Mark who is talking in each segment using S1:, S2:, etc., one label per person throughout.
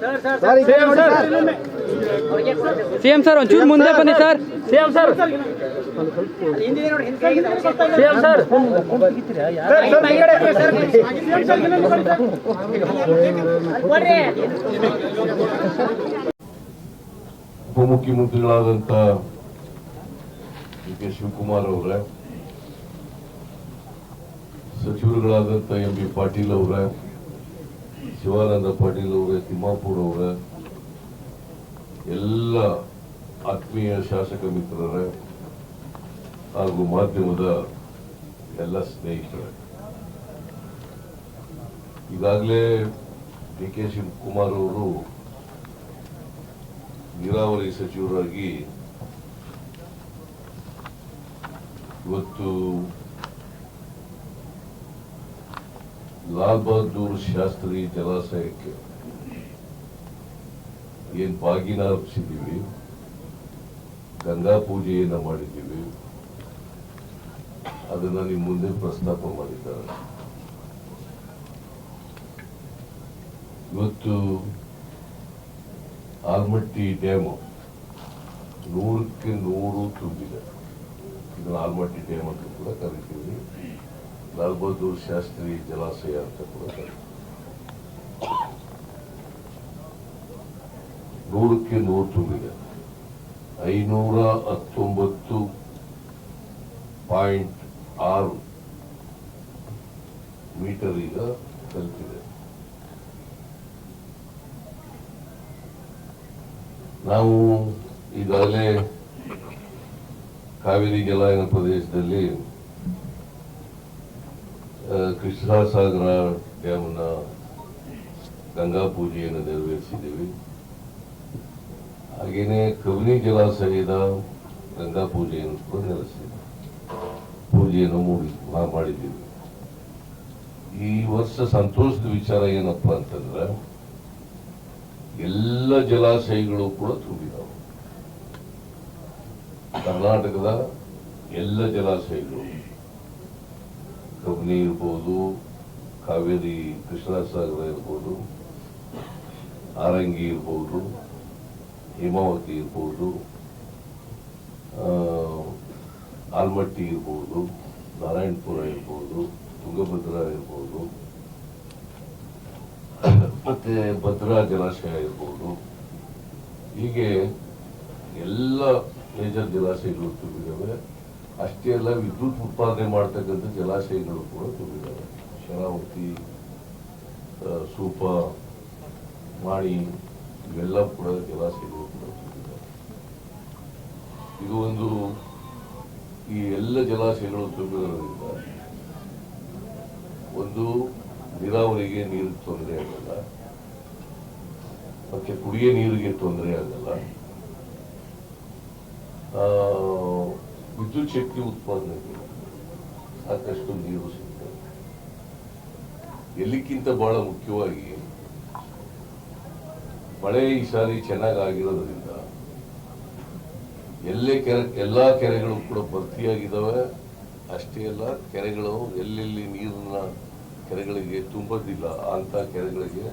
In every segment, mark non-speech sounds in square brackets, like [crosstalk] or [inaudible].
S1: Same sir same sir ಒಂಚೂರು ಮುಂದೆ ಬನ್ನಿ sir same sir same sir
S2: ಉಪಮುಖ್ಯಮಂತ್ರಿಗಳಾದಂಥ D K Shivakumar ಅವರೇ ಸಚಿವರುಗಳಾದಂಥ ಎಂ ಬಿ ಪಾಟೀಲ್ ಅವರೇ ಶಿವಾನಂದ ಪಾಟೀಲ್ ಅವರ, ತಿಮ್ಮಾಪುರ್ ಅವರ, ಎಲ್ಲ ಆತ್ಮೀಯ ಶಾಸಕ ಮಿತ್ರರ ಹಾಗೂ ಮಾಧ್ಯಮದ ಎಲ್ಲ ಸ್ನೇಹಿತರ. ಈಗಾಗಲೇ ಡಿ ಕೆ ಶಿವಕುಮಾರ್ ಅವರು ನೀರಾವರಿ ಸಚಿವರಾಗಿ ಇವತ್ತು ಲಾಲ್ ಬಹದ್ದೂರ್ ಶಾಸ್ತ್ರಿ ಜಲಾಶಯಕ್ಕೆ. ಏನ್ ಬಾಗಿನ ಅರ್ಪಿಸಿದ್ದೀವಿ ಗಂಗಾ ಪೂಜೆಯನ್ನ ಮಾಡಿದ್ದೀವಿ. ಅದನ್ನ ನಿಮ್ಮ ಮುಂದೆ ಪ್ರಸ್ತಾಪ ಮಾಡಿದ್ದಾರೆ. ಇವತ್ತು ಆಲ್ಮಟ್ಟಿ ಡ್ಯಾಮು ನೂರಕ್ಕೆ ನೂರು ತುಂಬಿದೆ. ಇದನ್ನ ಆಲ್ಮಟ್ಟಿ ಡ್ಯಾಮ್ ಅಂತ ಕೂಡ ಕರಿತೀವಿ. ಲಾಲ್ ಬಹದ್ದೂರ್ ಶಾಸ್ತ್ರಿ ಜಲಾಶಯ ಅಂತ ಕೂಡ ನೂರಕ್ಕೆ ನೂರು ತುಂಬಿದೆ ಐನೂರ ಹತ್ತೊಂಬತ್ತು ಪಾಯಿಂಟ್ ಆರು ಮೀಟರ್ ಈಗ ತಲುಪಿದೆ ನಾವು ಈಗಾಗಲೇ ಕಾವೇರಿ ಜಲಾಯನ ಪ್ರದೇಶದಲ್ಲಿ ಆ, ಕೃಷ್ಣಸಾಗರ ಡ್ಯಾಮ್ನ ಗಂಗಾ ಪೂಜೆಯನ್ನು ನೆರವೇರಿಸಿದ್ದೀವಿ. ಹಾಗೆಯೇ ಕಬಿನಿ ಜಲಾಶಯದ ಗಂಗಾ ಪೂಜೆಯನ್ನು ಕೂಡ ನೆಲೆಸಿದ್ದೇವೆ ಪೂಜೆಯನ್ನು ಮೂಡಿ ಮಾಡಿದ್ದೀವಿ. ಈ ವರ್ಷ ಸಂತೋಷದ ವಿಚಾರ ಏನಪ್ಪ ಅಂತಂದ್ರೆ, ಎಲ್ಲ ಜಲಾಶಯಗಳು ಕೂಡ ತುಂಬಿದವು. ಕರ್ನಾಟಕದ ಎಲ್ಲ ಜಲಾಶಯಗಳು. ಕಬಿನಿ ಇರ್ಬೋದು ಕಾವೇರಿ ಕೃಷ್ಣಸಾಗರ ಇರ್ಬೋದು, ಆರಂಗಿ ಇರ್ಬೋದು, ಹೇಮಾವತಿ ಇರ್ಬೋದು ಆಲ್ಮಟ್ಟಿ ಇರ್ಬೋದು, ನಾರಾಯಣಪುರ ಇರ್ಬೋದು, ತುಂಗಭದ್ರಾ ಇರ್ಬೋದು, ಮತ್ತೆ ಭದ್ರಾ ಜಲಾಶಯ ಇರ್ಬೋದು. ಹೀಗೆ ಎಲ್ಲ ಮೇಜರ್ ಜಲಾಶಯಗಳು ತುಂಬಿದ್ದಾವೆ. ಅಷ್ಟೇ ಅಲ್ಲ ವಿದ್ಯುತ್ ಉತ್ಪಾದನೆ ಮಾಡ್ತಕ್ಕಂಥ ಜಲಾಶಯಗಳು ಕೂಡ ತುಂಬಿದ್ದಾವೆ. ಶರಾವತಿ ಸೂಪ, ಮಾಡಿ, ಇವೆಲ್ಲ ಕೂಡ ಜಲಾಶಯಗಳು ಕೂಡ ಇದು ಒಂದು ಈ ಎಲ್ಲ ಜಲಾಶಯಗಳು ತುಂಬಿರೋದ್ರಿಂದ ಒಂದು ನೀರಾವರಿಗೆ ನೀರು ತೊಂದರೆ ಆಗಲ್ಲ. ಮತ್ತೆ ಕುಡಿಯ ನೀರಿಗೆ ತೊಂದರೆ ಆಗಲ್ಲ. ವಿದ್ಯುತ್ ಶಕ್ತಿ ಉತ್ಪಾದನೆಗೆ ಸಾಕಷ್ಟು ನೀರು ಸಿಗ್ತದೆ. ಎಲ್ಲಿಕ್ಕಿಂತ ಬಹಳ ಮುಖ್ಯವಾಗಿ ಮಳೆ ಈ ಸಾರಿ ಚೆನ್ನಾಗಿ ಆಗಿರೋದ್ರಿಂದ ಎಲ್ಲೇ ಕೆರೆ, ಎಲ್ಲಾ ಕೆರೆಗಳು ಕೂಡ ಭರ್ತಿಯಾಗಿದ್ದಾವೆ ಅಷ್ಟೇ ಅಲ್ಲ, ಕೆರೆಗಳು ಎಲ್ಲೆಲ್ಲಿ ನೀರನ್ನ ಕೆರೆಗಳಿಗೆ ತುಂಬೋದಿಲ್ಲ, ಅಂತ ಕೆರೆಗಳಿಗೆ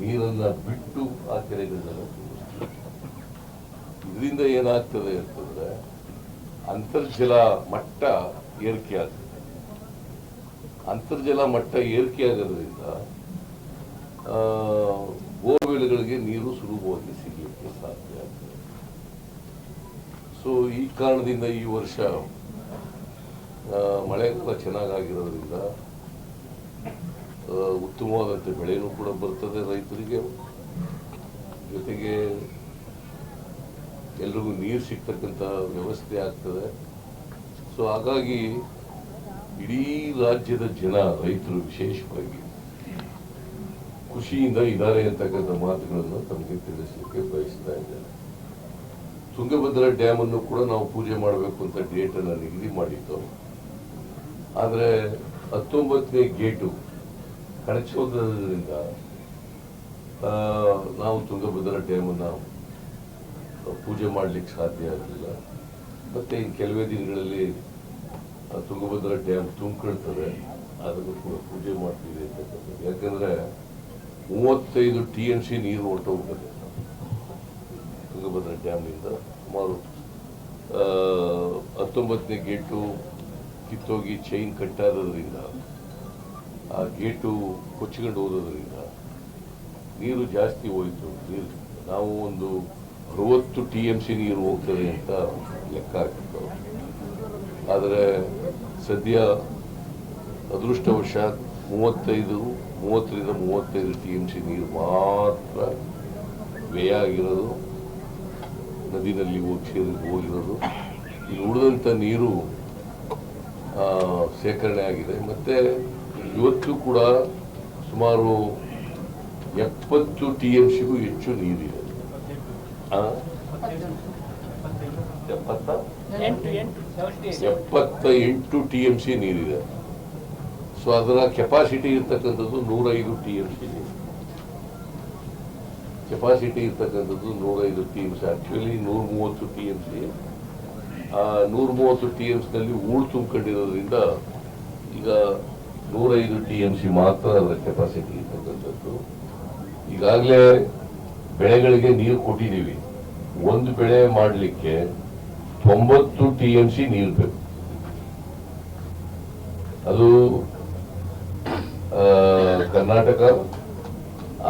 S2: ನೀರನ್ನ ಬಿಟ್ಟು ಆ ಕೆರೆಗಳನ್ನೆಲ್ಲ ತುಂಬಿಸ್ತೀವಿ. ಇದರಿಂದ ಏನಾಗ್ತದೆ ಅಂತಂದ್ರೆ ಅಂತರ್ಜಲ ಮಟ್ಟ ಏರಿಕೆ ಆಗ್ತದೆ. ಅಂತರ್ಜಲ ಮಟ್ಟ ಏರಿಕೆ ಆಗೋದ್ರಿಂದ ಆ, ಬೋರ್ವೆಲ್ಗಳಿಗೆ ನೀರು ಸುಲಭವಾಗಿ ಸಿಗಲಿಕ್ಕೆ ಸಾಧ್ಯ ಆಗ್ತದೆ. ಸೊ ಈ ಕಾರಣದಿಂದ ಈ ವರ್ಷ ಮಳೆಗಾಲ ಚೆನ್ನಾಗಾಗಿರೋದ್ರಿಂದ ಉತ್ತಮವಾದಂಥ ಬೆಳೆಯೂ ಕೂಡ ಬರ್ತದೆ ರೈತರಿಗೆ. ಜೊತೆಗೆ ಎಲ್ರಿಗೂ ನೀರು ಸಿಗ್ತಕ್ಕಂಥ ವ್ಯವಸ್ಥೆ ಆಗ್ತದೆ. ಸೊ ಹಾಗಾಗಿ ಇಡೀ ರಾಜ್ಯದ ಜನ ರೈತರು ವಿಶೇಷವಾಗಿ ಖುಷಿಯಿಂದ ಇದ್ದಾರೆ ಅಂತಕ್ಕಂಥ ಮಾತುಗಳನ್ನು ತಮಗೆ ತಿಳಿಸಲಿಕ್ಕೆ ಬಯಸ್ತಾ ಇದ್ದೇನೆ. ತುಂಗಭದ್ರಾ ಡ್ಯಾಮ್ ಅನ್ನು ಕೂಡ ನಾವು ಪೂಜೆ ಮಾಡಬೇಕು ಅಂತ ಡೇಟ್ ಅನ್ನು ನಿಗದಿ ಮಾಡಿದ್ದು? ಆದರೆ ಹತ್ತೊಂಬತ್ತನೇ ಗೇಟು ಕಳಚೋದ್ರಿಂದ ಆ, ನಾವು ತುಂಗಭದ್ರಾ ಡ್ಯಾಮ್ ಅನ್ನ ಪೂಜೆ ಮಾಡಲಿಕ್ಕೆ ಸಾಧ್ಯ ಆಗಲಿಲ್ಲ. ಮತ್ತೆ ಕೆಲವೇ ದಿನಗಳಲ್ಲಿ ತುಂಗಭದ್ರಾ ಡ್ಯಾಮ್ ತುಂಬಿಕೊಳ್ತದೆ, ಅದನ್ನು ಕೂಡ ಪೂಜೆ ಮಾಡ್ತೀವಿ ಅಂತಕ್ಕಂಥದ್ದು ಯಾಕಂದ್ರೆ ಮೂವತ್ತೈದು ಟಿ ಎನ್ ಸಿ ನೀರು ಹೊರಟೋಗ್ತದೆ ತುಂಗಭದ್ರ ಡ್ಯಾಮ್ನಿಂದ ಸುಮಾರು ಹತ್ತೊಂಬತ್ತನೇ ಗೇಟು ಕಿತ್ತೋಗಿ ಚೈನ್ ಕಟ್ಟಾದದ್ರಿಂದ ಆ ಗೇಟು ಕೊಚ್ಚಿಕೊಂಡು ಹೋಗೋದ್ರಿಂದ ನೀರು ಜಾಸ್ತಿ ಹೋಯಿತು. ನೀರು, ನಾವು ಒಂದು ಅರವತ್ತು ಟಿ ಎಂ ಸಿ ನೀರು ಹೋಗ್ತದೆ ಅಂತ ಲೆಕ್ಕ ಹಾಕಿತ್ತು ಆದರೆ ಸದ್ಯ ಅದೃಷ್ಟವಶಾತ್ ಮೂವತ್ತೈದು, ಮೂವತ್ತರಿಂದ ಮೂವತ್ತೈದು ಟಿ ಎಂ ಸಿ ನೀರು ಮಾತ್ರ ವ್ಯಯ ಆಗಿರೋದು. ನದಿನಲ್ಲಿ ಹೋಗಿ ಹೋಗಿರೋದು. ಇಲ್ಲಿ ಉಳಿದಂಥ ನೀರು ಶೇಖರಣೆ ಆಗಿದೆ. ಮತ್ತು ಇವತ್ತು ಕೂಡ ಸುಮಾರು ಎಪ್ಪತ್ತು ಟಿ ಎಂ ಸಿಗೂ ಹೆಚ್ಚು ನೀರಿದೆ? ಎಪ್ಪತ್ತ? ಎಪ್ಪತ್ತ ಎಂಟು ಟಿ ಎಂ ಸಿ ನೀರಿದೆ. ಸೊ ಅದರ ಕೆಪಾಸಿಟಿ ಇರ್ತಕ್ಕಂಥದ್ದು ನೂರೈದು ಟಿ ಎಂ ಸಿ ನೀರು. ಕೆಪಾಸಿಟಿ ಇರ್ತಕ್ಕಂಥದ್ದು ನೂರೈದು ಟಿ ಎಂ ಸಿ. ಆ್ಯಕ್ಚುಲಿ ನೂರ ಮೂವತ್ತು ಟಿ ಎಂ ಸಿ. ಆ ನೂರ ಮೂವತ್ತು ಟಿ ಎಂ ಸಿನಲ್ಲಿ ಹೂಳು ತುಂಬಿಕೊಂಡಿರೋದ್ರಿಂದ ಈಗ ನೂರೈದು ಟಿ ಎಂ ಸಿ ಮಾತ್ರ ಅದರ ಕೆಪಾಸಿಟಿ ಇರ್ತಕ್ಕಂಥದ್ದು. ಈಗಾಗಲೇ ಬೆಳೆಗಳಿಗೆ ನೀರು ಕೊಟ್ಟಿದ್ದೀವಿ. ಒಂದು ಬೆಳೆ ಮಾಡಲಿಕ್ಕೆ ತೊಂಬತ್ತು ಟಿ ಎಂ ಸಿ ನೀರು ಬೇಕು. ಅದು ಕರ್ನಾಟಕ,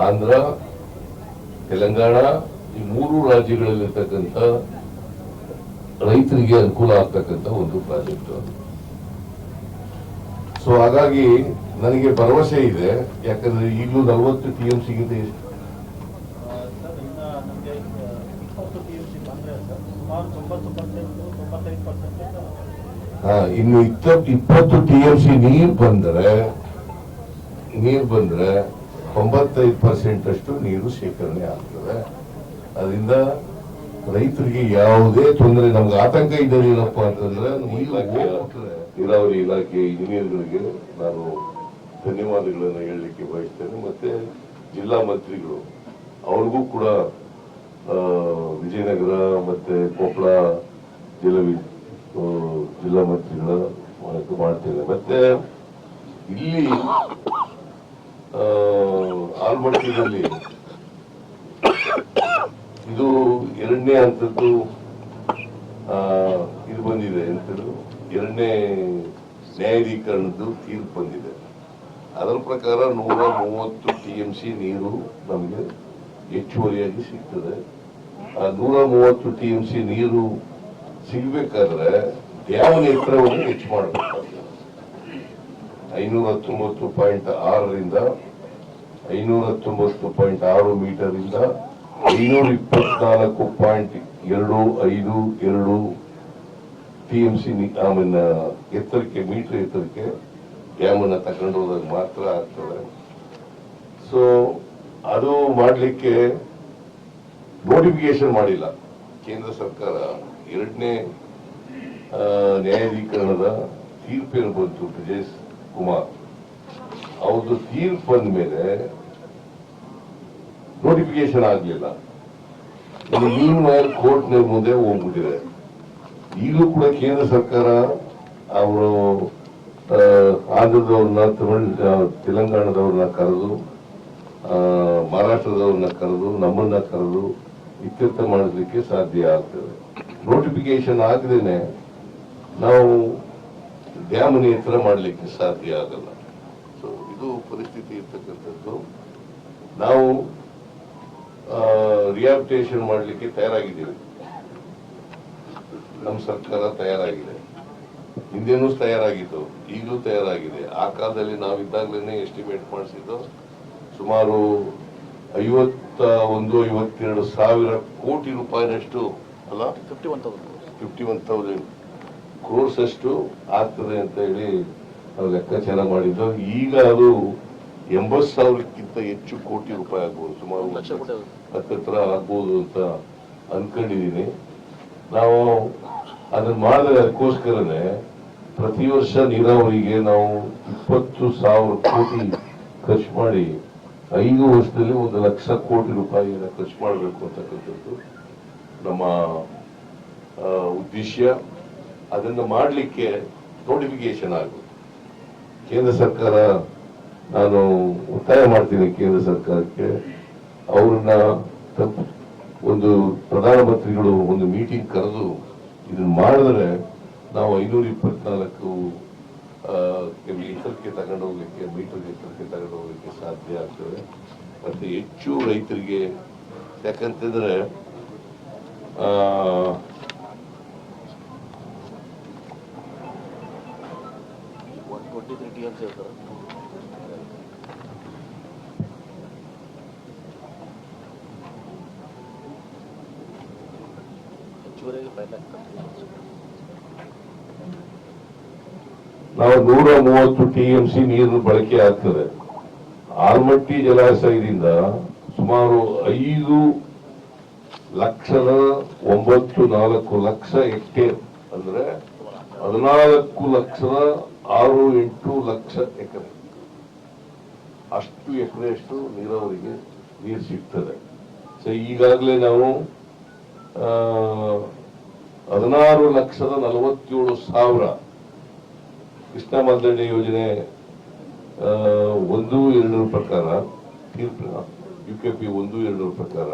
S2: ಆಂಧ್ರ, ತೆಲಂಗಾಣ, ಈ ಮೂರು ರಾಜ್ಯಗಳಲ್ಲಿರ್ತಕ್ಕಂಥ ರೈತರಿಗೆ ಅನುಕೂಲ ಆಗ್ತಕ್ಕಂಥ ಒಂದು ಪ್ರಾಜೆಕ್ಟ್ ಅದು. ಸೊ ಹಾಗಾಗಿ ನನಗೆ ಭರವಸೆ ಇದೆ, ಯಾಕಂದ್ರೆ ಈಗಲೂ ನಲವತ್ತು ಟಿ ಎಂ ಸಿಗಿಂತ ಎಷ್ಟು
S1: ಸರ್ ಇನ್ನ ನಮಗೆ ಇಪ್ಪತ್ತು ಪಿ ಯು ಸಿ ಬಂದರೆ ಸರ್ ಸುಮಾರು ತೊಂಬತ್ತು ಪರ್ಸೆಂಟ್ ತೊಂಬತ್ತೈದು ಪರ್ಸೆಂಟ್
S2: ಹಾ ಇನ್ನು ಇಪ್ಪತ್ತು ಇಪ್ಪತ್ತು ಟಿ ಎಂ ಸಿ ನೀರು ಬಂದ್ರೆ ನೀರು ಬಂದ್ರೆ ತೊಂಬತ್ತೈದು ಪರ್ಸೆಂಟ್ ಅಷ್ಟು ನೀರು ಶೇಖರಣೆ ಆಗ್ತದೆ. ಅದರಿಂದ ರೈತರಿಗೆ ಯಾವುದೇ ತೊಂದರೆ, ನಮ್ಗೆ ಆತಂಕ ಇದ್ದಲ್ಲಿ ಏನಪ್ಪ ಅಂತಂದ್ರೆ ನೀರಾವರಿ ಇಲಾಖೆ ಇಂಜಿನಿಯರ್ಗಳಿಗೆ ನಾನು ಧನ್ಯವಾದಗಳನ್ನು ಹೇಳಲಿಕ್ಕೆ ಬಯಸ್ತೇನೆ. ಮತ್ತೆ ಜಿಲ್ಲಾ ಮಂತ್ರಿಗಳು, ಅವ್ರಿಗೂ ಕೂಡ ವಿಜಯನಗರ ಮತ್ತೆ ಕೊಪ್ಪಳ ಜಿಲ್ಲಾ ಜಿಲ್ಲಾ ಮಂತ್ರಿಗಳ ಮಾಡ್ತೇನೆ ಮತ್ತೆ ಇಲ್ಲಿ ಆ, ಆಲ್ಮಟ್ಟಿಯಲ್ಲಿ ಇದು ಎರಡನೇ ಹಂತದ್ದು ಇದು ಬಂದಿದೆ ಅಂತೇಳಿ ಎರಡನೇ ನ್ಯಾಯಾಧೀಕರಣದ್ದು ತೀರ್ಪು ಬಂದಿದೆ. ಅದರ ಪ್ರಕಾರ ನೂರ ಮೂವತ್ತು ಟಿ ಎಂ ಸಿ ನೀರು ನಮಗೆ ಹೆಚ್ಚುವರಿಯಾಗಿ ಸಿಗ್ತದೆ. ನೂರ ಮೂವತ್ತು ಟಿ ಎಂ ಸಿ ನೀರು ಸಿಗ್ಬೇಕಾದ್ರೆ ಡ್ಯಾಮ್ ಎತ್ತರವನ್ನು ಹೆಚ್ಚು ಮಾಡಬೇಕು. ಐನೂರ ಹತ್ತೊಂಬತ್ತು ಪಾಯಿಂಟ್ ಆರರಿಂದ ಐನೂರ ಹತ್ತೊಂಬತ್ತು ಪಾಯಿಂಟ್ ಆರು ಮೀಟರ್ ಇಂದ ಐನೂರ ಇಪ್ಪತ್ನಾಲ್ಕು ಪಾಯಿಂಟ್ ಎರಡು ಐದು ಎರಡು ಟಿ ಎಂ ಸಿ ಆಮೇಲೆ ಎತ್ತರಕ್ಕೆ, ಮೀಟರ್ ಎತ್ತರಕ್ಕೆ ಡ್ಯಾಮ್ ಅನ್ನ ತಗೊಂಡು ಹೋದಾಗ ಮಾತ್ರ ಆಗ್ತದೆ. ಸೊ ಅದು ಮಾಡಲಿಕ್ಕೆ ನೋಟಿಫಿಕೇಶನ್ ಮಾಡಿಲ್ಲ. ಕೇಂದ್ರ ಸರ್ಕಾರ ಎರಡನೇ ನ್ಯಾಯಾಧೀಕರಣದ ತೀರ್ಪೇನು ಬಂತು ಬ್ರಿಜೇಶ್ ಕುಮಾರ್? ಅವ್ರದ್ದು ತೀರ್ಪು ಬಂದ ಮೇಲೆ ನೋಟಿಫಿಕೇಶನ್ ಆಗಲಿಲ್ಲ. ಮೀನ್ ವೈರ್ ಕೋರ್ಟ್ ಮುಂದೆ ಹೋಗ್ಬಿಟ್ಟಿದೆ. ಈಗಲೂ ಕೂಡ ಕೇಂದ್ರ ಸರ್ಕಾರ ಅವರು ಆಂಧ್ರದವ್ರನ್ನ, ತಮಿಳ್ ತೆಲಂಗಾಣದವ್ರನ್ನ ಕರೆದು ಮಹಾರಾಷ್ಟ್ರದವ್ರನ್ನ ಕರೆದು, ನಮ್ಮನ್ನ ಕರೆದು ಇತ್ಯರ್ಥ ಮಾಡಲಿಕ್ಕೆ ಸಾಧ್ಯ ಆಗ್ತದೆ. ನೋಟಿಫಿಕೇಶನ್ ಆಗದೇನೆ ನಾವು ಡ್ಯಾಮ್ ನಿಯಂತ್ರಣ ಮಾಡಲಿಕ್ಕೆ ಸಾಧ್ಯ ಆಗಲ್ಲ. ಸೊ ಇದು ಪರಿಸ್ಥಿತಿ ಇರ್ತಕ್ಕಂಥದ್ದು. ನಾವು ರಿಯಾಪ್ಟೇಷನ್ ಮಾಡಲಿಕ್ಕೆ ತಯಾರಾಗಿದ್ದೀವಿ. ನಮ್ಮ ಸರ್ಕಾರ ತಯಾರಾಗಿದೆ. ಹಿಂದೆನೂ ತಯಾರಾಗಿತ್ತು. ಈಗಲೂ ತಯಾರಾಗಿದೆ. ಆ ಕಾಲದಲ್ಲಿ ನಾವಿದ್ದಾಗಲೇ ಎಸ್ಟಿಮೇಟ್ ಮಾಡಿಸಿದ್ದು ಸುಮಾರು ಐವತ್ತ ಒಂದು ಐವತ್ತೆರಡು ಸಾವಿರ ಕೋಟಿ ರೂಪಾಯಿನಷ್ಟು ಅಲ್ಲ?
S1: Fifty one thousand
S2: fifty one thousand crores ಅಷ್ಟು ಆಗ್ತದೆ ಅಂತ ಹೇಳಿ ನಾವು ಲೆಕ್ಕಾಚಾರ ಮಾಡಿದ್ದು. ಈಗ ಅದು ಎಂಬತ್ತು ಸಾವಿರಕ್ಕಿಂತ ಹೆಚ್ಚು ಕೋಟಿ ರೂಪಾಯಿ ಆಗ್ಬೋದು ಸುಮಾರು ಹತ್ತಿರ ಆಗ್ಬೋದು. ಅಂತ ಅನ್ಕೊಂಡಿದ್ದೀನಿ ನಾವು ಅದನ್ನ ಮಾಡಿದ್ರೆ ಅದಕ್ಕೋಸ್ಕರನೇ ಪ್ರತಿ ವರ್ಷ ನೀರಾವರಿಗೆ ನಾವು ಇಪ್ಪತ್ತು ಸಾವಿರ ಕೋಟಿ ಖರ್ಚು ಮಾಡಿ ಐದು ವರ್ಷದಲ್ಲಿ ಒಂದು ಲಕ್ಷ ಕೋಟಿ ರೂಪಾಯಿಯನ್ನು ಖರ್ಚು ಮಾಡಬೇಕು ಅಂತಕ್ಕಂಥದ್ದು ನಮ್ಮ ಉದ್ದೇಶ. ಅದನ್ನು ಮಾಡಲಿಕ್ಕೆ ನೋಟಿಫಿಕೇಶನ್ ಆಗುತ್ತೆ ಕೇಂದ್ರ ಸರ್ಕಾರ, ನಾನು ಒತ್ತಾಯ ಮಾಡ್ತೀನಿ ಕೇಂದ್ರ ಸರ್ಕಾರಕ್ಕೆ. ಅವ್ರನ್ನ ಒಂದು ಪ್ರಧಾನಮಂತ್ರಿಗಳು ಒಂದು ಮೀಟಿಂಗ್ ಕರೆದು ಇದನ್ನ ಮಾಡಿದ್ರೆ ನಾವು ಐನೂರ ಇಪ್ಪತ್ನಾಲ್ಕು ಎತ್ತರಕ್ಕೆ ತಗೊಂಡು ಹೋಗ್ಲಿಕ್ಕೆ ಮೀಟರ್ ಎತ್ತರಕ್ಕೆ ತಗೊಂಡು ಹೋಗ್ಲಿಕ್ಕೆ ಸಾಧ್ಯ ಆಗ್ತದೆ ಮತ್ತೆ ಹೆಚ್ಚು ರೈತರಿಗೆ ಯಾಕಂತಂದ್ರೆ ಆ
S3: one twenty three T Ms ಇರ್ತಾರೆ ಹೆಚ್ಚುವರೆಗೆ
S2: ನಾವು ನೂರ ಮೂವತ್ತು ಟಿ ಎಂ ಸಿ ನೀರು ಬಳಕೆ ಆಗ್ತದೆ. ಆಲ್ಮಟ್ಟಿ ಜಲಾಶಯದಿಂದ ಸುಮಾರು ಐದು ಲಕ್ಷದ ಒಂಬತ್ತು ನಾಲ್ಕು ಲಕ್ಷ ಹೆಕ್ಟೇರ್ ಅಂದ್ರೆ ಹದಿನಾಲ್ಕು ಲಕ್ಷದ ಆರು ಎಂಟು ಲಕ್ಷ ಎಕರೆ. ಅಷ್ಟು ಎಕರೆಯಷ್ಟು ನೀರಾವರಿಗೆ ನೀರು ಸಿಗ್ತದೆ. ಸೊ ಈಗಾಗಲೇ ನಾವು ಹದಿನಾರು ಲಕ್ಷದ ನಲವತ್ತೇಳು ಸಾವಿರ ಕೃಷ್ಣ ಮಾಲ್ದಂಡೆ ಯೋಜನೆ ಒಂದು ಎರಡರ ಪ್ರಕಾರ ಯು ಕೆ ಪಿ ಒಂದು ಎರಡರ ಪ್ರಕಾರ,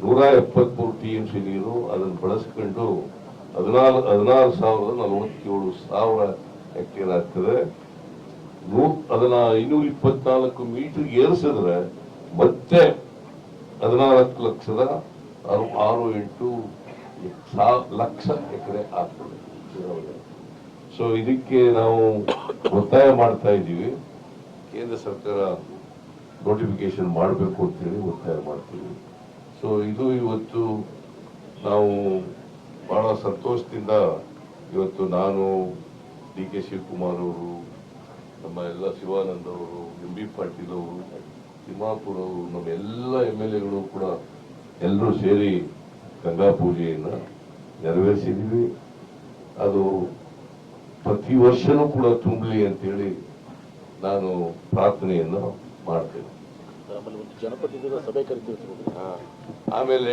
S2: ನೂರ ಎಪ್ಪತ್ಮೂರು ಟಿ ಎಂ ಸಿ ನೀರು ಅದನ್ನು ಬಳಸ್ಕೊಂಡು ಹದಿನಾರು ಹದಿನಾರು ಸಾವಿರದ ನಲವತ್ತೇಳು ಸಾವಿರ ಹೆಕ್ಟೇರ್ ಆಗ್ತದೆ. ನೂ ಅದನ್ನ ಐನೂರ ಇಪ್ಪತ್ನಾಲ್ಕು ಮೀಟರ್ ಏರಿಸಿದ್ರೆ ಮತ್ತೆ ಹದಿನಾಲ್ಕು ಲಕ್ಷದ ಆರು ಎಂಟು ಲಕ್ಷ ಎಕರೆ ಆಗ್ತದೆ. ಸೊ ಇದಕ್ಕೆ ನಾವು ಒತ್ತಾಯ ಮಾಡ್ತಾ ಇದ್ದೀವಿ. ಕೇಂದ್ರ ಸರ್ಕಾರ ನೋಟಿಫಿಕೇಶನ್ ಮಾಡಬೇಕು ಅಂತೇಳಿ ಒತ್ತಾಯ ಮಾಡ್ತೀವಿ. ಸೊ ಇದು ಇವತ್ತು ನಾವು ಬಹಳ ಸಂತೋಷದಿಂದ ಇವತ್ತು ನಾನು ಡಿ ಕೆ ಶಿವಕುಮಾರ್ ಅವರು, ನಮ್ಮ ಎಲ್ಲ ಶಿವಾನಂದ ಅವರು, ಎಂ ಬಿ ಪಾಟೀಲ್ ಅವರು, ತಿಮ್ಮಾಪುರ ಅವರು, ನಮ್ಮ ಎಲ್ಲ ಎಂ ಎಲ್ ಎಗಳು ಕೂಡ ಎಲ್ಲರೂ ಸೇರಿ ಗಂಗಾ ಪೂಜೆಯನ್ನು ನೆರವೇರಿಸಿದ್ದೀವಿ. ಅದು ಪ್ರತಿ ವರ್ಷನೂ ಕೂಡ ತುಂಬಲಿ ಅಂತೇಳಿ ನಾನು ಪ್ರಾರ್ಥನೆಯನ್ನು ಮಾಡ್ತೇನೆ.
S3: ಆಮೇಲೆ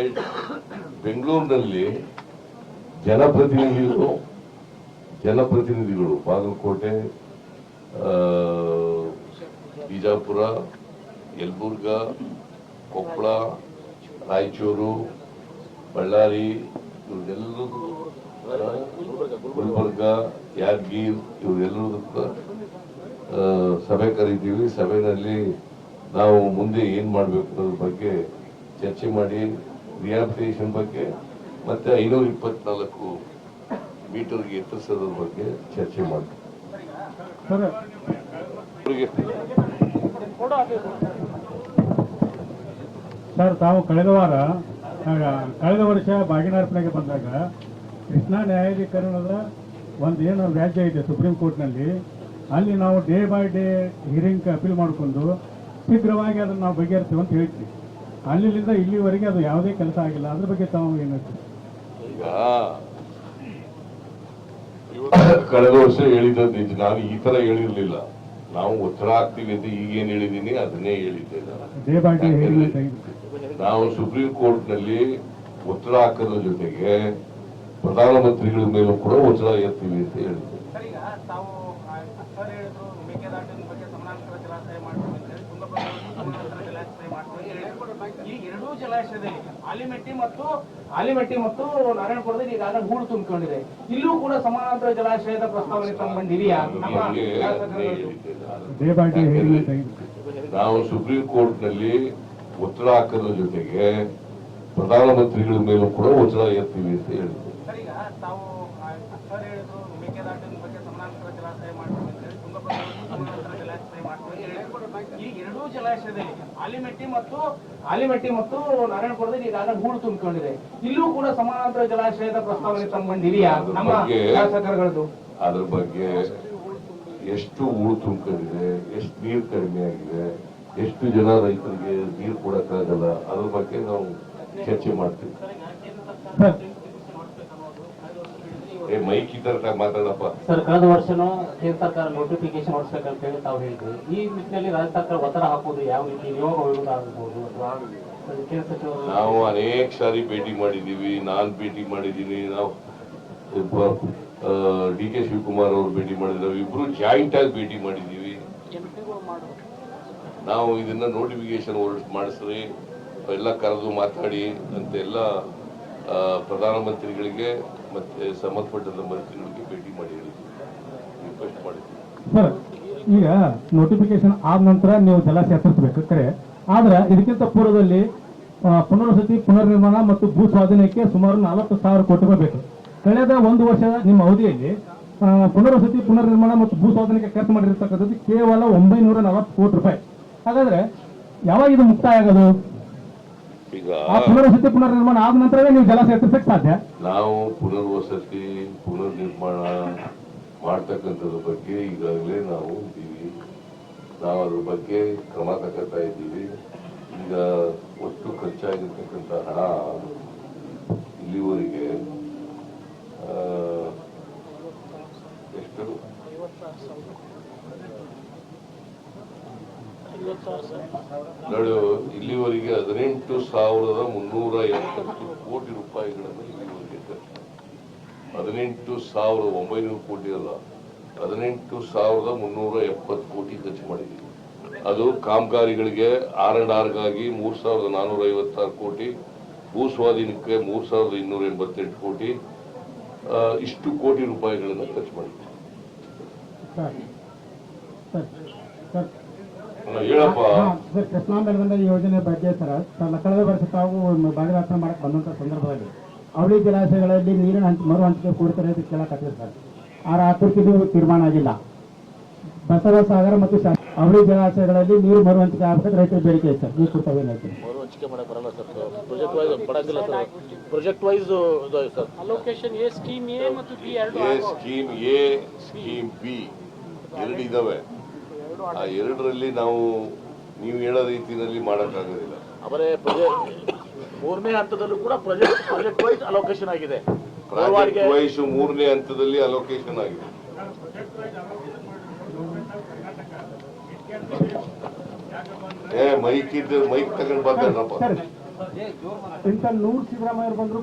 S2: ಬೆಂಗಳೂರಿನಲ್ಲಿ ಜನಪ್ರತಿನಿಧಿಗಳು ಜನಪ್ರತಿನಿಧಿಗಳು ಬಾಗಲಕೋಟೆ ಬಿಜಾಪುರ ಯಲಬುರ್ಗ ಕೊಪ್ಪಳ ರಾಯಚೂರು ಬಳ್ಳಾರಿ ಇವರೆಲ್ಲರೂ ಗುಲ್ಬರ್ಗ ಯಾದಗಿರ್ ಆ, ಸಭೆ ಕರೀತೀವಿ. ಸಭೆಯಲ್ಲಿ ನಾವು ಮುಂದೆ ಏನ್ ಮಾಡಬೇಕು ಅನ್ನೋದ್ರ ಬಗ್ಗೆ ಚರ್ಚೆ ಮಾಡಿ ರಿಹಾಬಿಟೇಷನ್ ಬಗ್ಗೆ ಮತ್ತೆ ಐನೂರ ಇಪ್ಪತ್ನಾಲ್ಕು ಮೀಟರ್ಗೆ ಎತ್ತರಿಸೋದ್ರ ಬಗ್ಗೆ ಚರ್ಚೆ ಮಾಡ್ತೀವಿ.
S4: ಸರ್ ತಾವು ಕಳೆದ ವಾರ ಕಳೆದ ವರ್ಷ ಬಾಗಿನಾರ್ಪಣೆಗೆ ಬಂದಾಗ ಕೃಷ್ಣಾ ನ್ಯಾಯಾಧೀಕರಣದ ಒಂದು ಏನು ವ್ಯಾಜ್ಯ ಇದೆ ಸುಪ್ರೀಂ ಕೋರ್ಟ್ನಲ್ಲಿ. ಅಲ್ಲಿ ನಾವು day by day hearing appeal ಮಾಡಿಕೊಂಡು ಶೀಘ್ರವಾಗಿ ಅದನ್ನು ನಾವು ಬಗೆಹರಿಸ್ತೀವಿ ಅಂತ ಹೇಳ್ತೀವಿ. ಅಲ್ಲಿಂದ ಇಲ್ಲಿವರೆಗೆ ಅದು ಯಾವುದೇ ಕೆಲಸ ಆಗಿಲ್ಲ. ಅದ್ರ ಬಗ್ಗೆ ತಾವು ಏನು
S2: ಕಳೆದ ವರ್ಷ ಹೇಳಿದ್ದು ನಿಜ. ನಾನು ಈ ತರ ಹೇಳಿರ್ಲಿಲ್ಲ. ನಾವು ಒತ್ತಡ ಆಗ್ತೀವಿ ಅಂತ ಈಗೇನ್ ಹೇಳಿದೀನಿ ಅದನ್ನೇ ಹೇಳಿದ್ದೆ ನಾವು ಸುಪ್ರೀಂ ಕೋರ್ಟ್ನಲ್ಲಿ ಉತ್ತರ ಹಾಕೋದ್ರ ಜೊತೆಗೆ ಪ್ರಧಾನಮಂತ್ರಿಗಳ ಮೇಲೂ ಕೂಡ ಒತ್ತಡ ಎತ್ತೀವಿ ಅಂತ
S5: ಹೇಳಿದ್ರು. ಮೇಕೆದಾಟಿನ ಬಗ್ಗೆ ಸಮಾನಾಂತರ ಜಲಾಶಯ ಮಾಡ್ತೀವಿ ಅಂತ ಹೇಳಿ ತುಂಗಭದ್ರಾ ಸಮಾನಾಂತರ ಜಲಾಶಯ ಮಾಡ್ತೀವಿ ಅಂತ ಹೇಳಿ ಈ ಎರಡೂ ಜಲಾಶಯದಲ್ಲಿ ಆಲಿಮೆಟ್ಟಿ ಮತ್ತು ಆಲಿಮೆಟ್ಟಿ ಮತ್ತು ನಾರಾಯಣಪುರದಲ್ಲಿ ಈಗಾಗಲೇ ಹೂಳು ತುಂಬಿಕೊಂಡಿದೆ. ಇಲ್ಲೂ ಕೂಡ ಸಮಾನಾಂತರ ಜಲಾಶಯದ ಪ್ರಸ್ತಾವನೆ
S4: ಇದೆ.
S2: ನಾವು ಸುಪ್ರೀಂ ಕೋರ್ಟ್ನಲ್ಲಿ ಒತ್ತಡ ಹಾಕೋದ್ರ ಜೊತೆಗೆ ಪ್ರಧಾನಮಂತ್ರಿಗಳ ಮೇಲೂ ಕೂಡ ಒತ್ತಡ ಎತ್ತೀವಿ ಅಂತ
S5: ಹೇಳಿದ್ರು. ಎರಡೂ ಜಲಾಶಯದಲ್ಲಿ ಆಲಿಮೆಟ್ಟಿ ಮತ್ತು ಆಲಿಮೆಟ್ಟಿ ಮತ್ತು ನಾರಾಯಣಪುರದಲ್ಲಿ ಈಗಾಗಲೇ ಹೂಳು ತುಂಬಿಕೊಂಡಿದೆ. ಇಲ್ಲೂ ಕೂಡ ಸಮಾನಾಂತರ ಜಲಾಶಯದ ಪ್ರಸ್ತಾವನೆ
S2: ಅದ್ರ
S5: ನಮ್ಮ ಶಾಸಕರುಗಳದ್ದು.
S2: ಅದ್ರ ಬಗ್ಗೆ ಎಷ್ಟು ಹೂಳು ತುಂಬಿಕೊಂಡಿದೆ ಎಷ್ಟು ನೀರು ಕಡಿಮೆ ಆಗಿದೆ ಎಷ್ಟು ಜನ ರೈತರಿಗೆ ನೀರು ಕೊಡಕ್ಕಾಗಲ್ಲ ಅದ್ರ ಬಗ್ಗೆ ನಾವು ಚರ್ಚೆ ಮಾಡ್ತೀವಿ
S4: ಸರ್
S2: ಏ ಮೈಕ್ ಇದ್ದಾಗ ಮಾತಾಡಪ್ಪ.
S6: ಸರ್ ಕಳೆದ ವರ್ಷನೂ ಕೇಂದ್ರ ಸರ್ಕಾರ ನೋಟಿಫಿಕೇಶನ್ ಹೊರಡಿಸ್ಬೇಕಂತ ಹೇಳಿ ತಾವು ಹೇಳಿದ್ರಿ ಈ ನಿಟ್ಟಿನಲ್ಲಿ ರಾಜ್ಯ ಸರ್ಕಾರ ಒತ್ತಡ ಹಾಕೋದು ಯಾವ ರೀತಿ? ನಿಯೋಗ ಸಚಿವರು
S2: ನಾವು ಅನೇಕ ಸಾರಿ ಭೇಟಿ ಮಾಡಿದ್ದೀವಿ. ನಾನ್ ಭೇಟಿ ಮಾಡಿದ್ದೀನಿ. ನಾವು ಡಿ ಕೆ ಶಿವಕುಮಾರ್ ಅವರು ಭೇಟಿ ಮಾಡಿದ್ರು ಇಬ್ರು ಜಾಯಿಂಟ್ ಆಗಿ ಭೇಟಿ ಮಾಡಿದ್ದೀವಿ. ನಾವು ಇದನ್ನ ನೋಟಿಫಿಕೇಶನ್ ಹೊರಡಿಸ್ ಮಾಡಿಸ್ರಿ ಎಲ್ಲ ಕರೆದು ಮಾತಾಡಿ ಅಂತ ಎಲ್ಲ ಪ್ರಧಾನಮಂತ್ರಿಗಳಿಗೆ ಮತ್ತೆ ಸಂಬಂಧಪಟ್ಟಂತ ಮಂತ್ರಿಗಳಿಗೆ ಭೇಟಿ ಮಾಡಿ ರಿಕ್ವೆಸ್ಟ್ ಮಾಡಿದ್ವಿ.
S4: ಸರ್ ಈಗ ನೋಟಿಫಿಕೇಶನ್ ಆದ ನಂತರ ನೀವು ಜಲಾಶಯ ಎತ್ತರಿಸಬೇಕು ಕರೆ ಆದ್ರೆ ಇದಕ್ಕಿಂತ ಪೂರ್ವದಲ್ಲಿ ಆ, ಪುನರ್ ಪುನರ್ನಿರ್ಮಾಣ ಮತ್ತು ಭೂ ಸ್ವಾಧೀನಕ್ಕೆ ಸುಮಾರು ನಾಲ್ಕು ಸಾವಿರ ಕೋಟಿ ರೂಪಾಯಿ ಬೇಕು. ಕಳೆದ ಒಂದು ವರ್ಷದ ನಿಮ್ಮ ಅವಧಿಯಲ್ಲಿ ಪುನರ್ವಸತಿ ಪುನರ್ ಪುನರ್ನಿರ್ಮಾಣ ಮತ್ತು ಭೂ ಸ್ವಾಧೀನಕ್ಕೆ ಖರ್ಚು ಮಾಡಿರ್ತಕ್ಕಂಥದ್ದು ಕೇವಲ ಒಂಬೈನೂರ ನಲವತ್ತು ಕೋಟಿ ರೂಪಾಯಿ. ಹಾಗಾದ್ರೆ ಯಾವಾಗ ಇದು ಮುಕ್ತಾಯ ಆಗೋದು?
S2: ಈಗ
S4: ಆ ಪುನರ್ವಸತಿ ಪುನರ್ನಿರ್ಮಾಣ ಆದ ನಂತರವೇ ನೀವು ಜಲ ಎತ್ತರಿಸಕ್ಕೆ ಸಾಧ್ಯ?
S2: ನಾವು ಪುನರ್ವಸತಿ ಪುನರ್ನಿರ್ಮಾಣ ಮಾಡ್ತಕ್ಕಂಥದ್ರ ಬಗ್ಗೆ ಈಗಾಗಲೇ ನಾವು ಇದ್ದೀವಿ ನಾವು ಅದ್ರ ಬಗ್ಗೆ ಕ್ರಮ ತಗೋತಾ ಇದ್ದೀವಿ. ಈಗ ಒಟ್ಟು ಖರ್ಚಾಗಿರ್ತಕ್ಕಂಥ ಹಣ ಇಲ್ಲಿವರೆಗೆ ಎಷ್ಟು? ನೋಡು, ಇಲ್ಲಿವರೆಗೆ ಹದಿನೆಂಟು ಸಾವಿರದ ಮುನ್ನೂರ ಎಪ್ಪತ್ತು ಕೋಟಿ ರೂಪಾಯಿಗಳನ್ನು ಇಲ್ಲಿವರೆಗೆ. ಹದಿನೆಂಟು ಸಾವಿರದ ಒಂಬೈನೂರು ಕೋಟಿ ಅಲ್ಲ, ಹದಿನೆಂಟು ಸಾವಿರದ ಮುನ್ನೂರ ಎಪ್ಪತ್ತು ಕೋಟಿ ಖರ್ಚು ಮಾಡಿದ್ದೀವಿ. ಅದು ಕಾಮಗಾರಿಗಳಿಗೆ ಆರ್ ಅಂಡ್ ಆರ್ಗಾಗಿ ಮೂರು ಸಾವಿರದ ನಾನ್ನೂರ ಐವತ್ತಾರು ಕೋಟಿ ಭೂ ಸ್ವಾಧೀನಕ್ಕೆ ಮೂರು ಸಾವಿರದ ಇನ್ನೂರ ಎಂಬತ್ತೆಂಟು ಕೋಟಿ ಇಷ್ಟು ಕೋಟಿ ರೂಪಾಯಿಗಳನ್ನು ಖರ್ಚು ಮಾಡಿದ್ದೀವಿ
S4: ಸರ್ ಸರ್ ಸರ್
S2: ಅಲ್ಲ, ಹೇಳಪ್ಪ
S4: ಹಾ, ಸರ್ ಕೃಷ್ಣಾ ಮೇಲ್ದಂಡ ಯೋಜನೆ ಬಗ್ಗೆ ಸರ್ ಕಳೆದ ವರ್ಷ ತಾವು ಭಾಗದಾಸನ ಮಾಡಕ್ಕೆ ಬಂದಂತ ಸಂದರ್ಭದಲ್ಲಿ. ಅವಳಿ ಜಲಾಶಯಗಳಲ್ಲಿ ನೀರಿನ ಹಂಚ ಮರು ಹಂಚಿಕೆ ಕೊಡ್ತಾರೆ ಅಂತ ಕೇಳಕತ್ತೀವಿ ಸರ್. ಆ ರಾತ್ರಿಗೂ ತೀರ್ಮಾನ ಆಗಿಲ್ಲ. ಬಸವಸಾಗರ ಮತ್ತು ಶಾ- ಅವಳಿ ಜಲಾಶಯಗಳಲ್ಲಿ ನೀರು ಮರು ಹಂಚಿಕೆ ಆಗ್ಬೇಕಾದ್ರೆ ರೈತರ ಬೇಡಿಕೆ ಐತೆ ಸರ್. ನೀವು ಕೊಡ್ತಾವೆ ಏನಾಯ್ತು
S3: ಮರು ಹಂಚಿಕೆ ಮಾಡಕ್ ಬರಲ್ಲ ಸರ್. ಪ್ರಾಜೆಕ್ಟ್ ವೈಸ್ ಕೊಡಂಗಿಲ್ಲ sir. Project wise sir.
S5: Allocation A scheme A ಮತ್ತು ಬಿ ಎರಡು
S2: ಸ್ಕೀಮ್ ಎ ಸ್ಕೀಮ್ ಬಿ ಎರಡು ಇದಾವೆ. ಆ ಎರಡರಲ್ಲಿ ನಾವು ನೀವು ಹೇಳೋ ರೀತಿಯಲ್ಲಿ ಮಾಡೋಕ್ಕಾಗೋದಿಲ್ಲ
S3: ಅವರೇ ಪ್ರಾಜೆಕ್ಟ್ ಮೂರನೇ ಹಂತದಲ್ಲೂ ಕೂಡ ಪ್ರಾಜೆಕ್ಟ್ ಪ್ರಾಜೆಕ್ಟ್ ವೈಸ್ ಅಲೋಕೇಶನ್ ಆಗಿದೆ
S2: ಪ್ರಾಜೆಕ್ಟ್ ವೈಸ್ ಮೂರನೇ ಹಂತದಲ್ಲಿ ಅಲೋಕೇಶನ್ ಆಗಿದೆ ಏ ಮೈಕ್ ಇದ್ದು ಮೈಕ್ ತಗೊಂಡ್ ಬಂದ್ರಪ್ಪ
S4: ನೂರು ಬಂದ್ರು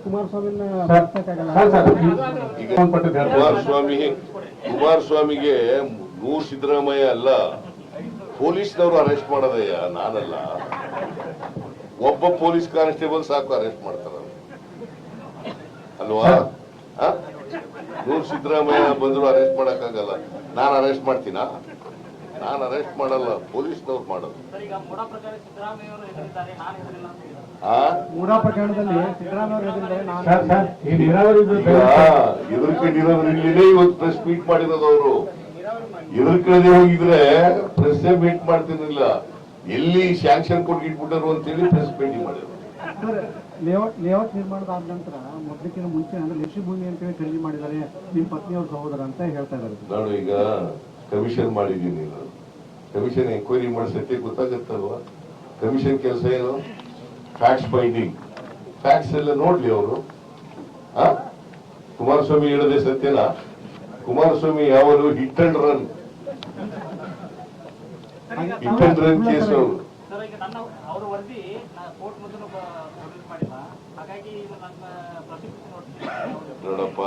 S2: ಈಗ ಕುಮಾರಸ್ವಾಮಿ ಕುಮಾರಸ್ವಾಮಿಗೆ ನೂರ್ ಸಿದ್ದರಾಮಯ್ಯ ಅಲ್ಲ ಪೊಲೀಸ್ನವರು ಅರೆಸ್ಟ್ ಮಾಡೋದಯ್ಯ ನಾನಲ್ಲ. ಒಬ್ಬ ಪೊಲೀಸ್ ಕಾನ್ಸ್ಟೇಬಲ್ ಸಾಕು ಅರೆಸ್ಟ್ ಮಾಡ್ತಾರ ಅಲ್ವಾ? ನೂರ್ ಸಿದ್ದರಾಮಯ್ಯ ಬಂದ್ರು ಅರೆಸ್ಟ್ ಮಾಡಕ್ಕಾಗಲ್ಲ. ನಾನು ಅರೆಸ್ಟ್ ಮಾಡ್ತೀನಾ? ನಾನು ಅರೆಸ್ಟ್ ಮಾಡಲ್ಲ ಪೊಲೀಸ್ನವ್ರು ಮಾಡೋದು.
S4: ಈ ನೀರಾವರಿ
S2: ಇವತ್ತು ಪ್ರೆಸ್ ಮೀಟ್ ಮಾಡಿರೋದು ಅವರು. ಎದುರ್ಕೊಳ್ಳದೆ ಹೋಗಿದ್ರೆ ಪ್ರೆಸ್ ಮೀಟ್ ಮಾಡ್ತಿರ್ಲಿಲ್ಲ. ಎಲ್ಲಿ ಶಾಂಕ್ಷನ್ ಕೊಟ್ಟು ಇಟ್ಬಿಟ್ಟರು ಅಂತೇಳಿ ಪ್ರೆಸ್ ಮೀಟಿಂಗ್ ಮಾಡಿದ್ರು.
S4: ಲೇಔಟ್ ಲೇಔಟ್ ನಿರ್ಮಾಣದ ನಂತರ ಮೊದಲಿಕ್ಕಿಂತ ಮುಂಚೆ ಅಂದ್ರೆ ಕೃಷಿ ಭೂಮಿ ಅಂತೇಳಿ ಖರೀದಿ ಮಾಡಿದ್ದಾರೆ. ನಿಮ್ಮ ಪತ್ನಿಯವ್ರ ಸಹೋದರ ಅಂತ ಹೇಳ್ತಾ ಇದ್ದಾರೆ.
S2: ನಾನು ಈಗ ಕಮಿಷನ್ ಮಾಡಿದ್ದೀನಿ. ನಾನು ಕಮಿಷನ್ ಎಂಕ್ವೈರಿ ಮಾಡಿಸಕ್ಕೆ ಗೊತ್ತಾಗತ್ತಲ್ವಾ? ಕಮಿಷನ್ ಕೆಲಸ ಏನು? ಫ್ಯಾಕ್ಟ್ಸ್ ಫೈಂಡಿಂಗ್ ಫ್ಯಾಕ್ಟ್ಸ್ ಎಲ್ಲ ನೋಡ್ಲಿ ಅವರು. ಕುಮಾರಸ್ವಾಮಿ ಹೇಳದೆ ಸತ್ಯನಾ. ಕುಮಾರಸ್ವಾಮಿ ಯಾವಾಗಲೂ hit and run hit and run case ಅವರು
S6: ಸರ್ ಈಗ ನನ್ನ ಅವರ ವರದಿ ಕೋರ್ಟ್ ಮೊದಲು ಪ್ರೊಡ್ಯೂಸ್ ಮಾಡಿಲ್ಲ ಹಾಗಾಗಿ ಇದು ನನ್ನ ಪ್ರಸಿದ್ಧಿ ನೋಡ್ತೀನಿ.
S2: ನೋಡಪ್ಪ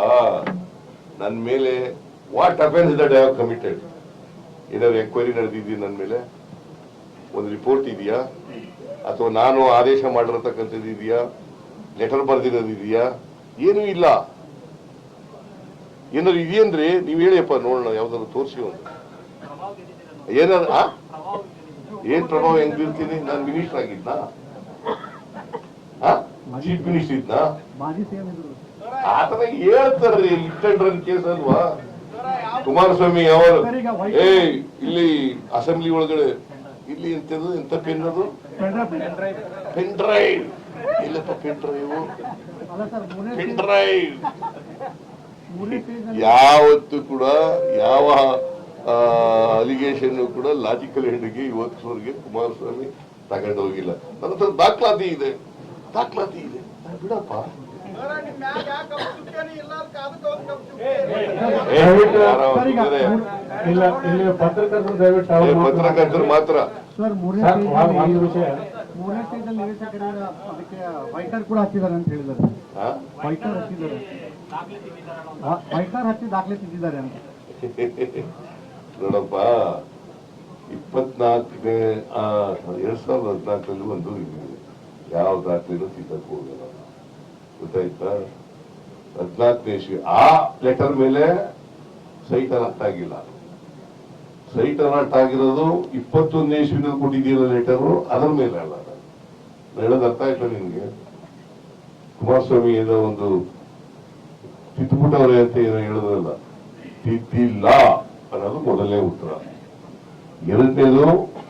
S2: ನನ್ನ ಮೇಲೆ what offence that have committed ಏನಾದ್ರು ಎಂಕ್ವೈರಿ ನಡೆದಿದ್ದೀವಿ ನನ್ನ ಮೇಲೆ? ಒಂದು ರಿಪೋರ್ಟ್ ಇದೆಯಾ? ಅಥವಾ ನಾನು ಆದೇಶ ಮಾಡಿರತಕ್ಕಂಥದ್ದು ಇದೆಯಾ? ಲೆಟರ್ ಬರೆದಿರೋದಿದೆಯಾ ಏನೂ ಇಲ್ಲ. ಏನಾದ್ರು ಇದೆಯಂದ್ರೆ ನೀವು ಹೇಳಿಯಪ್ಪ ನೋಡೋಣ ಯಾವ್ದಾದ್ರು ತೋರಿಸಿ ಒಂದು. ಏನಾದ್ರು ಆ? ಏನ್ ಪ್ರಭಾವ ಹೆಂಗ್ ಬೀರ್ತೀನಿ ನಾನು ಮಿನಿಸ್ಟರ್ ಆಗಿದ್ನ? ಚೀಫ್ ಮಿನಿಸ್ಟರ್ ಇದ್ನ? ಆತರ ಹೇಳ್ತಾರ್ರಿ ಇಟ್ಟಂಡ್ರ ಕೇಸ್ ಅಲ್ವಾ? ಕುಮಾರಸ್ವಾಮಿ ಅವರು ಏ ಇಲ್ಲಿ ಅಸೆಂಬ್ಲಿ ಒಳಗಡೆ ಇಲ್ಲಿ ಎಂತದು ಎಂತ ಪೆನ್ ಅದು? ಪೆನ್ ಡ್ರೈವ್ ಇಲ್ಲಪ್ಪ ಪೆನ್ ಡ್ರೈವ್
S4: ಅಲ್ಲ ಸರ್ ಮೂರನೇ
S2: ಪೆನ್ ಡ್ರೈವ್ ಯಾವತ್ತು ಕೂಡ ಯಾವ ಅಲಿಗೇಷನ್ ಕೂಡ ಲಾಜಿಕಲ್ ಹೆಡ್ಗೆ ಇವತ್ತಿನವರೆಗೆ ಕುಮಾರಸ್ವಾಮಿ ತಗೊಂಡು ಹೋಗಿಲ್ಲ. ನನ್ನ ಹತ್ರ ದಾಖಲಾತಿ ಇದೆ. ದಾಖಲಾತಿ ಇದೆ. ಬಿಡಪ್ಪ.
S4: ಪತ್ರಕರ್ತರು
S2: ಮಾತ್ರ
S4: ವೈಟರ್ ಕೂಡ ಹಚ್ಚಿದ್ದಾರೆ ಅಂತ ಹೇಳಿದ್ದಾರೆ? ವೈಟರ್ ಹಚ್ಚಿದ್ದಾರೆ ಆ, ವೈಟರ್ ಹತ್ತಿ ದಾಖಲೆ ತೆಗೆದಿದ್ದಾರೆ ಅಂತ. [laughs]
S2: ನೋಡಪ್ಪ, ಇಪ್ಪತ್ನಾಲ್ಕನೇ ಎರಡ್ ಸಾವಿರದ ಹದಿನಾಲ್ಕರಲ್ಲಿ ಒಂದು ಯಾವ ದಾಖಲೆನೂ ಸಿಗಕ್ಕೆ ಹೋಗಲ್ಲ. ಗೊತ್ತಾಯ್ತಾ? ಹದಿನಾಲ್ಕನೇ ಇಸ್ವಿ ಆ ಲೆಟರ್ ಮೇಲೆ ಸೈಟ್ ಅರ್ಥ ಆಗಿಲ್ಲ. ಸೈಟ್ ಅರ್ಥ ಆಗಿರೋದು ಇಪ್ಪತ್ತೊಂದನೇ ಇಸ್ವಿನಲ್ಲಿ ಕೊಟ್ಟಿದ್ದೀರ ಲೆಟರು ಅದರ ಮೇಲೆ ಅಲ್ಲ ಹೇಳೋದು ಅರ್ಥ ಆಯ್ತಾ ನಿಮಗೆ? ಕುಮಾರಸ್ವಾಮಿ ಏನೋ ಒಂದು ತಿದ್ದುಬಿಟ್ಟವ್ರೆ ಅಂತ ಏನೋ ಹೇಳೋದಲ್ಲ ತಿದ್ದಿಲ್ಲ. ಅನ್ನೋದು ಮೊದಲನೇ ಉತ್ತರ. ಎರಡನೇದು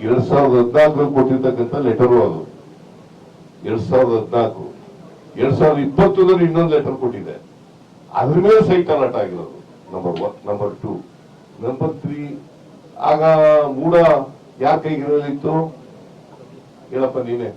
S2: ಎರಡ್ ಸಾವಿರದ ಹದಿನಾಲ್ಕರಲ್ಲಿ ಕೊಟ್ಟಿರ್ತಕ್ಕಂಥ ಲೆಟರು ಅದು. ಎರಡ್ ಸಾವಿರದ ಹದಿನಾಲ್ಕು. ಎರಡ್ ಸಾವಿರದ ಇಪ್ಪತ್ತೊಂದರಲ್ಲಿ ಇನ್ನೊಂದು ಲೆಟರ್ ಕೊಟ್ಟಿದೆ. ಅದ್ರ ಮೇಲೆ ಸೈಟ್ ಅಲರ್ಟ್ ಆಗಿರೋದು. Number one number two number three ಆಗ ಮೂಡ ಯಾರ ಕೈಗಿರಲಿತ್ತು ಹೇಳಪ್ಪ ನೀನೆ.